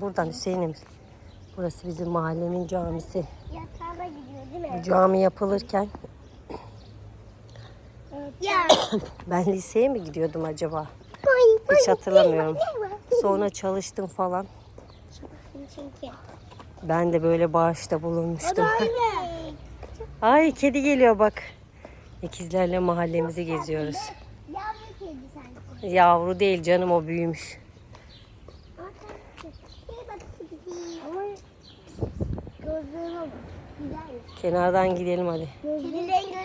Buradan Hüseyin'im. Burası bizim mahallemin camisi. Yatağına gidiyor değil Bu mi? cami yapılırken Ya. ben liseye mi gidiyordum acaba? Hiç hatırlamıyorum. Sonra çalıştım falan. Çünkü. Ben de böyle bağışta bulunmuştum. Ay kedi geliyor bak. İkizlerle mahallemizi geziyoruz. Yavru kedi sanki. Yavru değil canım o büyümüş. Ama gözlerine bak. Güzel. Kenardan gidelim hadi.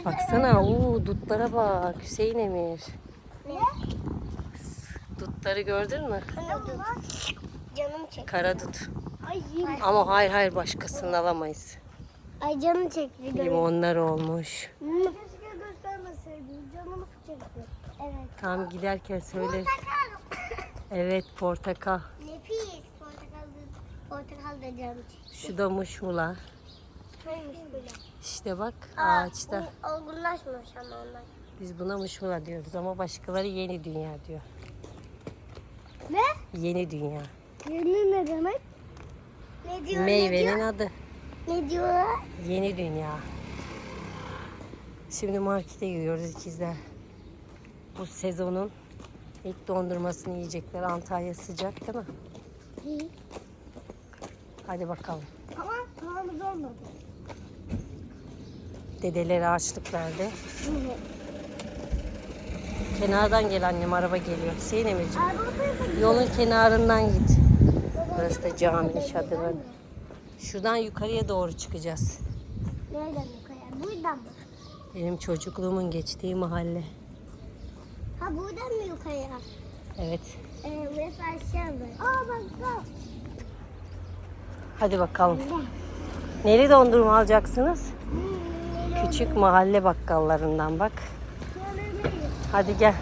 Baksana uuu dutlara bak Hüseyin Emir. Ne? Dutları gördün mü? Canım çekti. Kara dut. Ay, Ama hayır hayır başkasını alamayız. Ay canım çekti. Limonlar olmuş. Keşke göstermeseydin. Canımı. Evet. Tam giderken söyle. Evet portakal. Portakal da, canım. Şu da muşmula. Neymiş böyle? İşte bak Aa, ağaçta. o- Olgunlaşmamış ama onlar. Biz buna muşmula diyoruz ama başkaları yeni dünya diyor. Ne? Yeni dünya. Yeni ne demek? Ne diyor? Meyvenin adı. Ne diyorlar? Yeni dünya. Şimdi markete gidiyoruz ikizler. Bu sezonun ilk dondurmasını yiyecekler. Antalya sıcak değil mi? Hadi bakalım. Ama paramız olmadı. Dedeleri açlık verdi. Kenardan gel annem araba geliyor. Hüseyin Emirciğim. Yolun kenarından git. Burası da caminin çadırı. Şuradan yukarıya doğru çıkacağız. Nereden yukarı? Buradan mı? Benim çocukluğumun geçtiği mahalle. Ha buradan mı yukarı? Evet. Ee, burası aşağıda. Aa bak bak. Hadi bakalım. Neli dondurma alacaksınız? Küçük mahalle bakkallarından bak. Hadi gel.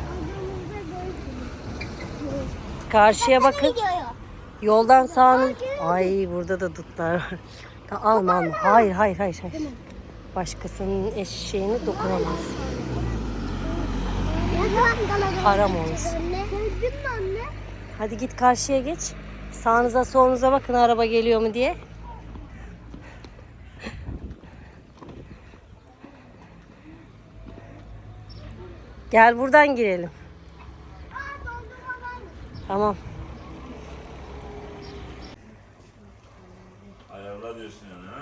Karşıya bakın. Yoldan sağını... Ay burada da dutlar var. Alma alma. Hayır hayır hayır. hayır. Başkasının eşeğini dokunamaz. Haram olur. Hadi git karşıya geç. Sağınıza solunuza bakın araba geliyor mu diye. Gel buradan girelim. Tamam. Ayarla diyorsun yani ha?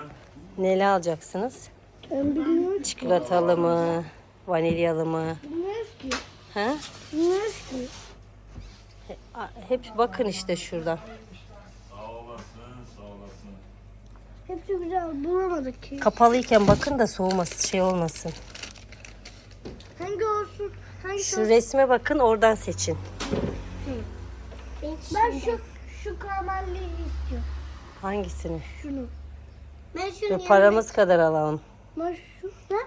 Neli alacaksınız? Ben bilmiyorum. Çikolatalı mı? Vanilyalı mı? Bilmiyoruz ki. Ha? Bilmiyoruz ki. Hep bakın işte şuradan. Güzel. Bulamadık ki. Kapalıyken bakın da soğuması şey olmasın. Hangi olsun? Hangi Şu resme bakın oradan seçin. Ben şu şu kamerayı istiyorum. Hangisini? Şunu. Ben şunu Dur, paramız kadar alalım. Ben şu. Ne?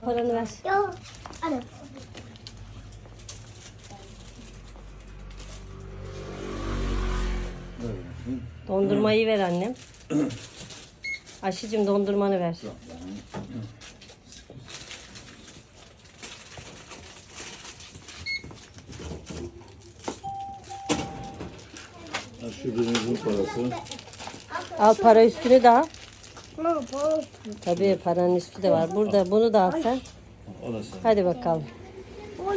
Paranı ver. Ya. Anne. Dondurmayı ver annem. Ayşe'cim dondurmanı ver. Ha, şu birimizin parası. Al para üstünü de al. Tabii paranın üstü de var. Burada bunu da al sen. O da sen. Hadi bakalım.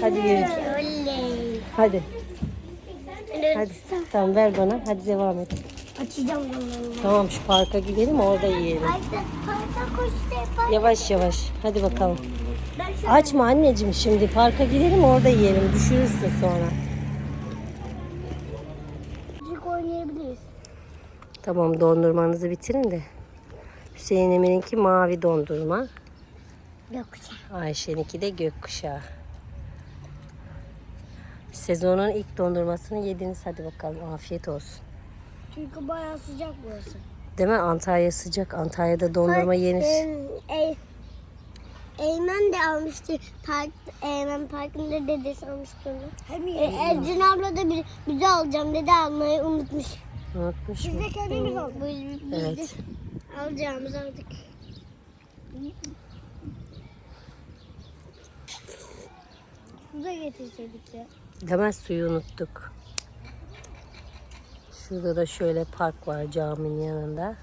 Hadi yürü. Hadi. Hadi. Tamam ver bana. Hadi devam et. Açacağım bunu. Tamam şu parka gidelim orada yiyelim. Haydi. Haydi koş Stefan. Yavaş yavaş. Hadi bakalım. Açma anneciğim şimdi. Parka gidelim orada yiyelim. Düşürürsün sonra. Azıcık oynayabiliriz. Tamam dondurmanızı bitirin de. Hüseyin Emin'inki mavi dondurma. Gökçe. Ayşe'ninki de gökkuşağı. Sezonun ilk dondurmasını yediniz. Hadi bakalım afiyet olsun. Çünkü bayağı sıcak burası. Değil mi? Antalya sıcak. Antalya'da dondurma yenir. E, Eymen de almıştı. Park, Eymen Parkı'nda dedesi almıştı onu. Hem e, Ercin abla da bir, bize alacağım dedi almayı unutmuş. Unutmuş mu? kendimiz aldık. Biz, biz Evet. de alacağımızı aldık. Su da getirseydik ya. Demez suyu unuttuk. Şurada da şöyle park var caminin yanında.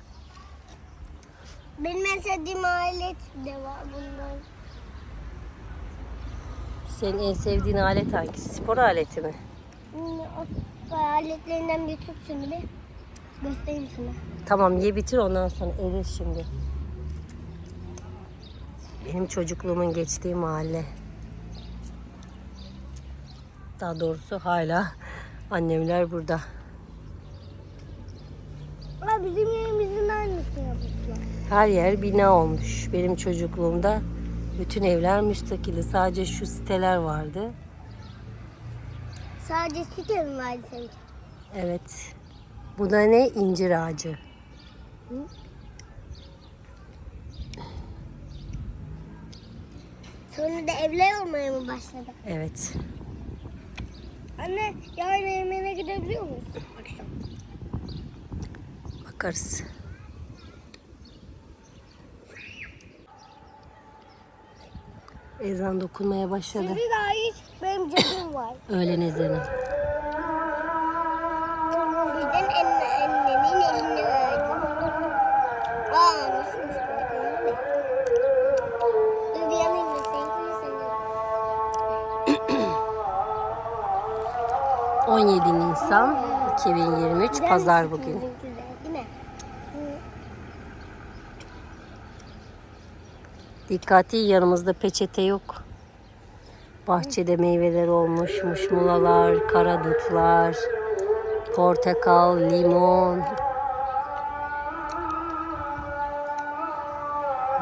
Benim en sevdiğim alet de var bundan. Senin en sevdiğin alet hangisi? Spor aleti mi? Hmm, O aletlerinden bir tut bir. Göstereyim sana. Tamam ye bitir ondan sonra erir şimdi. Benim çocukluğumun geçtiği mahalle. Daha doğrusu hala annemler burada. Ama bizim yerimizin aynısını yapmışlar. Her yer bina olmuş. Benim çocukluğumda bütün evler müstakildi. Sadece şu siteler vardı. Sadece site mi vardı senin? Evet. Bu da ne? İncir ağacı. Sonra da evler olmaya mı başladı? Evet. Anne yarın yemeğine gidebiliyor muyuz? Akşam. Bakarız. Ezan dokunmaya başladı. Şimdi daha hiç benim cebim var. Öğlen ezanı. Bizden anne, annenin elini verdim. Aa nasılmış böyle değil mi? Dur bir yanayım da seninkini sanıyorum. 17 Nisan 2023 Güzel Pazar mi bugün. bizimki de, Değil mi? Dikkatli yanımızda peçete yok. Bahçede meyveler olmuş, muşmulalar, karadutlar, portakal, limon.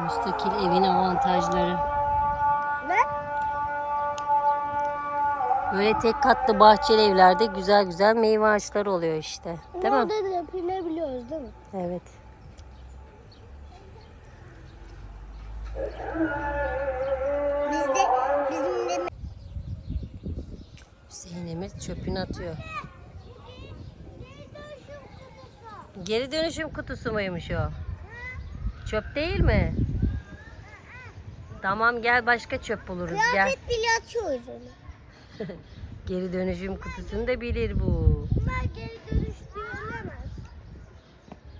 Müstakil evin avantajları. Ne? Böyle tek katlı bahçeli evlerde güzel güzel meyve ağaçları oluyor işte. Değil mi? Orada da binebiliyoruz değil mi? Evet. Bizde bizim de Hüseyin Emir çöpünü atıyor. Geri dönüşüm kutusu muymuş o? Çöp değil mi? Tamam gel başka çöp buluruz gel. kıyafet bile atıyoruz onu. Geri dönüşüm kutusunu da bilir bu. Bunlar geri dönüştürülemez.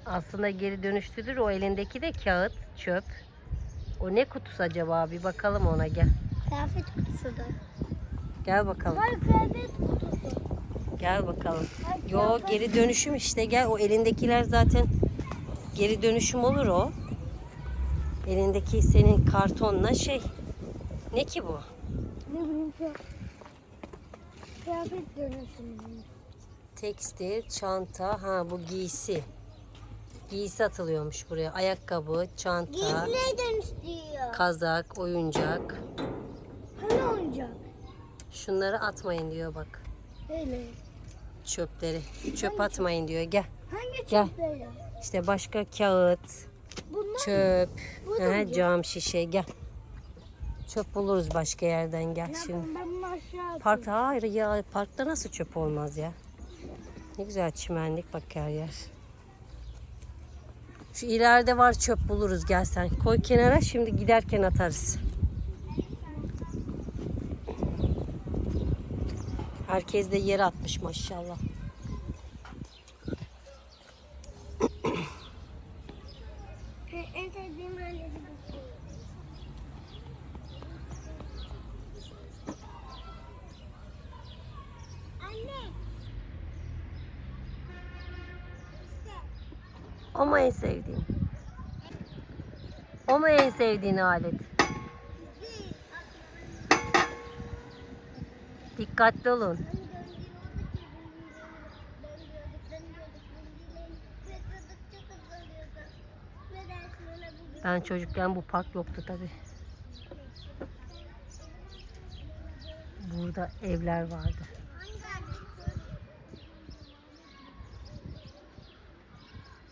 Aslında geri dönüştürür o elindeki de kağıt çöp. O ne kutusu acaba bir bakalım ona gel. Kıyafet kutusu da. Gel bakalım. Hayır kıyafet kutusu. Gel bakalım. Yo geri dönüşüm işte gel o elindekiler zaten geri dönüşüm olur o. Elindeki senin kartonla şey. Ne ki bu? Ne bileyim ki. Kıyafet dönüşümü. Tekstil, çanta, ha bu giysi. Giysi atılıyormuş buraya. Ayakkabı, çanta, Giysileri dönüştürüyor. kazak, oyuncak. Hani oyuncak? Şunları atmayın diyor bak. Öyle. Çöpleri. Çöp atmayın diyor. Gel. Hangi Gel. çöpleri? İşte başka kağıt, Bunlar çöp, Bu da aha, oyuncak. cam şişe gel. Çöp buluruz başka yerden gel şimdi. ben bunu aşağı atayım. Parkta hayır ya parkta nasıl çöp olmaz ya. Ne güzel çimenlik bak her yer. Şu ileride var çöp buluruz gel sen. Koy kenara şimdi giderken atarız. Herkes de yere atmış maşallah. En sevdiğim mu en sevdiğin? O mu en sevdiğin alet? Dikkatli olun. Ben çocukken bu park yoktu tabi. Burada evler vardı.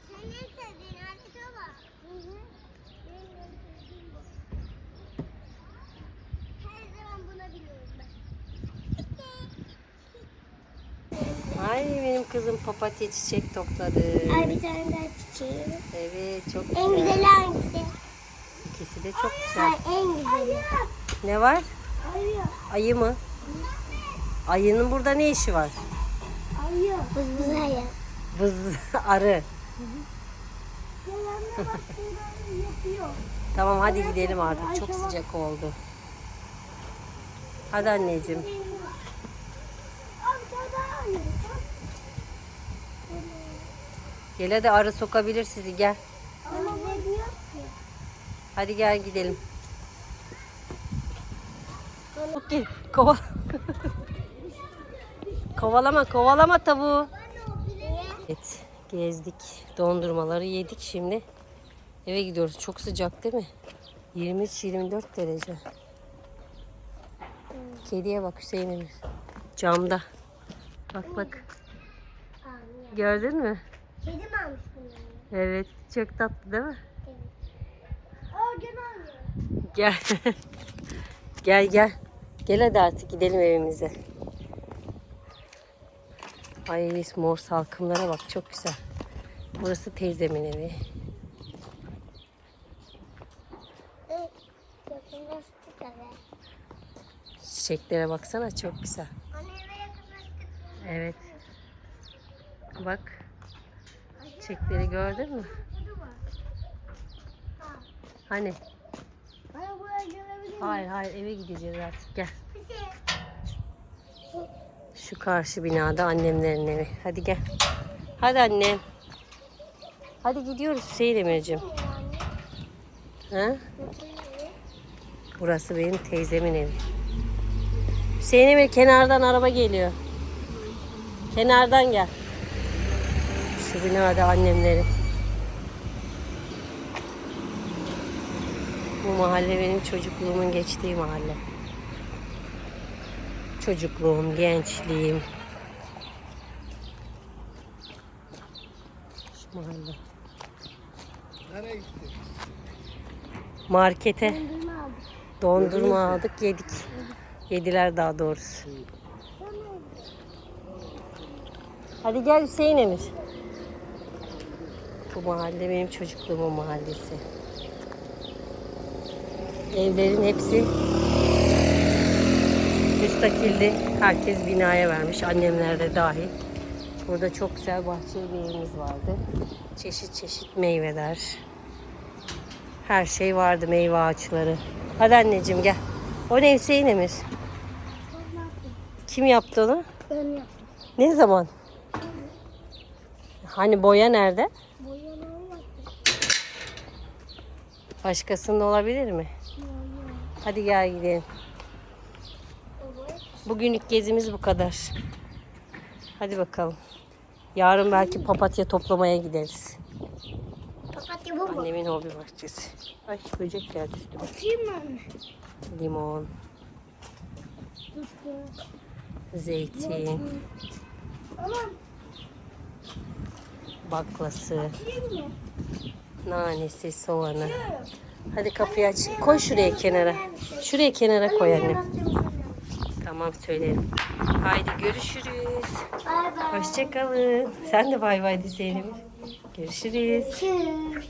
Senin en sevdiğin alet o mu? Hı hı. Benim en sevdiğim bu. Her zaman buna biliyorum ben. Ay benim kızım papatya çiçek topladı. Ay bir tane daha çiçeği. Evet çok En güzel. güzeli hangisi? İkisi de çok güzel. Ay en güzeli. Ne var? Ayı. Ayı mı? Ayının burada ne işi var? Ayı. Bız bız ayı. Vız arı. Tamam hadi gidelim artık. Çok sıcak oldu. Hadi anneciğim. Abi sen daha iyi. Gel hadi arı sokabilir sizi gel. Ama ne diyor ki? Hadi gel gidelim. Gel. Kova. kovalama kovalama tavuğu. Evet gezdik. Dondurmaları yedik şimdi. Eve gidiyoruz. Çok sıcak değil mi? 23-24 derece. Kediye bak Hüseyin Emir. Camda. Bak bak. Gördün mü? Kedi mi almış bunları? Evet. Çok tatlı değil mi? Aa gene alıyor. Gel. gel gel. Gel hadi artık gidelim evimize. Ay mor salkımlara bak çok güzel. Burası teyzemin evi. Evet. Çiçeklere baksana çok güzel. Evet. Bak. Çiçekleri gördün mü? Hani? Hayır hayır eve gideceğiz artık gel. Şu karşı binada annemlerin evi. Hadi gel. Hadi annem. Hadi gidiyoruz Hüseyin Emir'cim. Ha? Burası benim teyzemin evi. Hüseyin Emir kenardan araba geliyor. Kenardan gel. Binada annemlerin. Bu mahalle benim çocukluğumun geçtiği mahalle. Çocukluğum, gençliğim. Şu mahalle. Markete Dondurma aldık. dondurma aldık, yedik. Yediler daha doğrusu. Hadi gel Hüseyin Emir. Bu mahalle benim çocukluğumun mahallesi. Evlerin hepsi müstakildi. Herkes binaya vermiş. Annemler de dahil. Burada çok güzel bahçeli bir evimiz vardı. Çeşit çeşit meyveler. Her şey vardı meyve ağaçları. Hadi anneciğim gel. O ne Hüseyin Emir? Kim yaptı onu? Ben yaptım. Ne zaman? Hani boya nerede? Boyamayı yaptım. Başkasında olabilir mi? Hadi gel gidelim. Bugünlük gezimiz bu kadar. Hadi bakalım. Yarın belki papatya toplamaya gideriz. Papatya bu mu? Annemin hobi bahçesi. Ay böcek geldi üstüme. Mı anne? Limon, zeytin, baklası, açayım mı? Nanesi, soğanı. Hadi kapıyı aç. Koy şuraya kenara. Şuraya kenara koy annem. Tamam söylerim. Haydi görüşürüz. Bay bay. Hoşçakalın. Sen de bay bay deseydin. Görüşürüz. Tschüss.